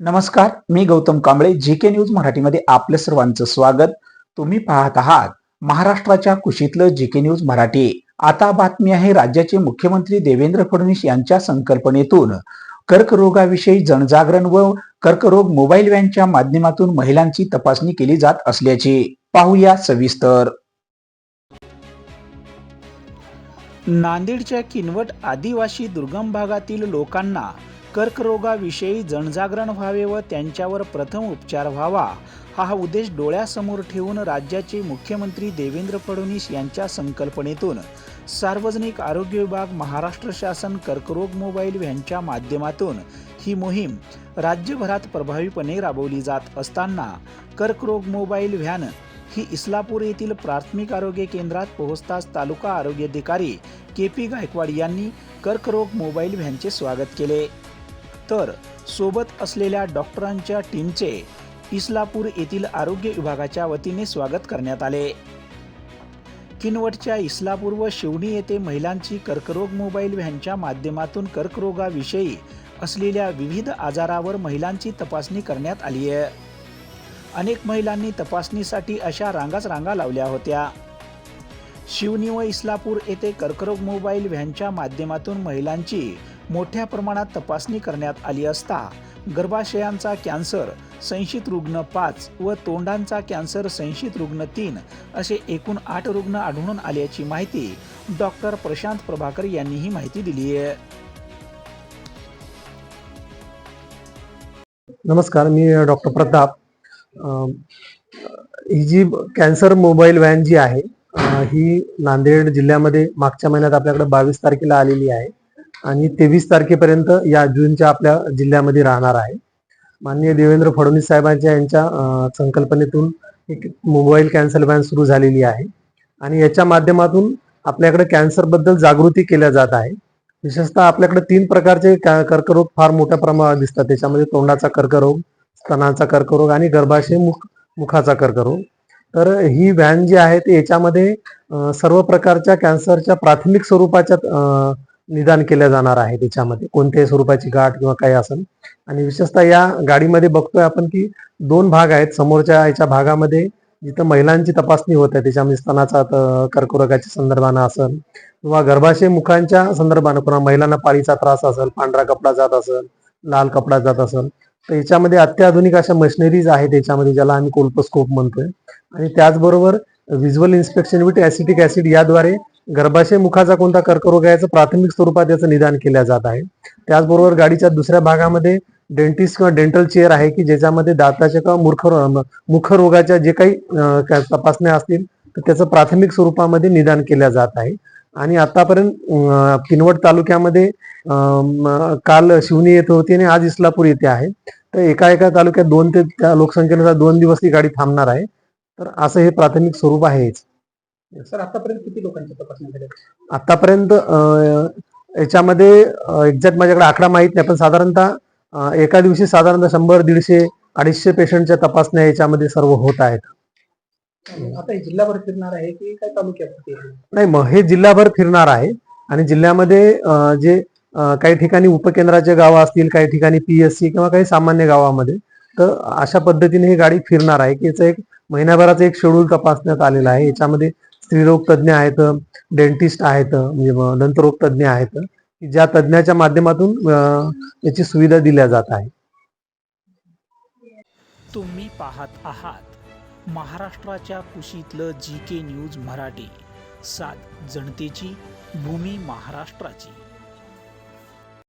नमस्कार मी Gautam Kamble G K news मराठीमध्ये आपलं सर्वांचं स्वागत. तुम्ही पाहत आहात महाराष्ट्राच्या कुशीतलं जी के न्यूज मराठी. आता बातमी आहे राज्याचे मुख्यमंत्री देवेंद्र फडणवीस यांच्या संकल्पनेतून. कर्करोगाविषयी जनजागरण व कर्करोग मोबाईल व्हॅनच्या माध्यमातून महिलांची तपासणी केली जात असल्याचे पाहूया सविस्तर. नांदेडच्या किनवट आदिवासी दुर्गम भागातील लोकांना कर्करोगाविषयी जनजागरण व्हावे व त्यांच्यावर प्रथम उपचार व्हावा हा उद्देश डोळ्यासमोर ठेवून राज्याचे मुख्यमंत्री देवेंद्र फडणवीस यांच्या संकल्पनेतून सार्वजनिक आरोग्य विभाग महाराष्ट्र शासन कर्करोग मोबाईल व्हॅनच्या माध्यमातून ही मोहीम राज्यभरात प्रभावीपणे राबवली जात असताना कर्करोग मोबाईल व्हॅन ही इस्लापूर येथील प्राथमिक आरोग्य केंद्रात पोहोचताच तालुका आरोग्य अधिकारी के पी गायकवाड यांनी कर्करोग मोबाईल व्हॅनचे स्वागत केले. तर सोबत असलेल्या डॉक्टरांच्या टीमचे इस्लापूर येथील आरोग्य विभागाच्या वतीने स्वागत करण्यात आले. किनवटच्या इस्लापूर व शिवणी येथे महिलांची कर्करोग मोबाईल व्हॅनच्या माध्यमातून कर्करोगाविषयी असलेल्या विविध आजारावर महिलांची तपासणी करण्यात आली आहे. अनेक महिलांनी तपासणीसाठी अशा रांगाच रांगा लावल्या होत्या. शिवनी व इस्लापूर येथे कर्करोग मोबाईल व्हॅनच्या माध्यमातून महिलांची मोठ्या प्रमाणात तपासणी करण्यात आली असता गर्भाशयांचा कॅन्सर संशयित रुग्ण पाच व तोंडांचा कॅन्सर संशयित रुग्ण तीन असे एकूण आठ रुग्ण आढळून आल्याची माहिती डॉक्टर प्रशांत प्रभाकर यांनी ही माहिती दिली आहे. नमस्कार मी डॉक्टर प्रताप. ही जी कॅन्सर मोबाईल व्हॅन जी आहे ही नांदेड जिल्ह्यामध्ये मागच्या महिन्यात आपल्याकडे बावीस तारखेला आलेली आहे. आणि तेवीस तारखेपर्यंत या जूनच्या आपल्या जिल्ह्यामध्ये राहणार आहे. माननीय देवेंद्र फडणवीस साहेबांच्या यांच्या संकल्पनेतून एक मोबाईल कॅन्सर व्हॅन सुरू झालेली आहे. आणि याच्या माध्यमातून आपल्याकडे कॅन्सरबद्दल जागृती केल्या जात आहे. विशेषतः आपल्याकडे तीन प्रकारचे कर्करोग फार मोठ्या प्रमाणात दिसतात. त्याच्यामध्ये तोंडाचा कर्करोग स्तनाचा कर्करोग आणि गर्भाशय मुख मुखाचा कर्करोग. तर ही व्हॅन जी आहे ते याच्यामध्ये सर्व प्रकारच्या कॅन्सरच्या प्राथमिक स्वरूपाच्या निदान केल्या जाणार आहे त्याच्यामध्ये. कोणत्याही स्वरूपाची गाठ किंवा काही असेल. आणि विशेषतः या गाडीमध्ये बघतोय आपण की दोन भाग आहेत. समोरच्या याच्या भागामध्ये जिथं महिलांची तपासणी होत आहे त्याच्यामध्ये म्हणजे स्तनाचा कर्करोगाच्या संदर्भानं असेल किंवा गर्भाशय मुखांच्या संदर्भानं पुन्हा महिलांना पाळीचा त्रास असेल पांढरा कपडा जात असेल लाल कपडा जात असेल. तर याच्यामध्ये अत्याधुनिक अशा मशिनरीज आहेत याच्यामध्ये ज्याला आम्ही कोल्पोस्कोप म्हणतोय. आणि त्याचबरोबर visual inspection with acetic acid याद्वारे गर्भाशय मुखाचा कोणता कर्करोग आहे याचं प्राथमिक स्वरूपात याचं निदान केल्या जात आहे. त्याचबरोबर गाडीच्या दुसऱ्या भागामध्ये डेंटिस्ट किंवा डेंटल चेअर आहे की ज्याच्यामध्ये दाताच्या किंवा मूर्ख मुखरोगाच्या जे काही तपासण्या असतील तर त्याचं प्राथमिक स्वरूपामध्ये निदान केल्या जात आहे. आणि आतापर्यंत किनवट तालुक्यामध्ये काल शिवनी येथे होती आणि आज इस्लापूर येथे आहे. तर एका एका तालुक्यात दोन ते त्या लोकसंख्येनुसार दोन दिवस ही गाडी थांबणार आहे. तर असं हे प्राथमिक स्वरूप आहेच सर आतापर्यंत किती लोकांची तपासणी झाली? आतापर्यंत याच्यामध्ये एक्झॅक्ट माझ्याकडे आकडा माहीत नाही पण साधारणतः एका दिवशी साधारणतः शंभर दीडशे अडीचशे पेशंटच्या तपासण्या याच्यामध्ये सर्व होत आहेत. आता जिल्हाभर फिरणार आहे की काय तालुक्यात नाही मग हे जिल्हाभर फिरणार आहे आणि जिल्ह्यामध्ये जे काही ठिकाणी उपकेंद्राचे गावं असतील काही ठिकाणी पीएससी किंवा काही सामान्य गावामध्ये तर अशा पद्धतीने ही गाडी फिरणार आहे की याचं एक महिन्याभराचं एक शेड्यूल तपासण्यात आलेलं आहे. याच्यामध्ये स्त्रीरोग तज्ज्ञ आहेत डेंटिस्ट आहेत म्हणजे दंतरोग तज्ज्ञ आहेत की ज्या तज्ज्ञाच्या माध्यमातून याची सुविधा दिल्या जात आहे तुम्ही पाहत आहात महाराष्ट्राच्या कुशीतलं जी के न्यूज मराठी. सात जनतेची भूमी महाराष्ट्राची.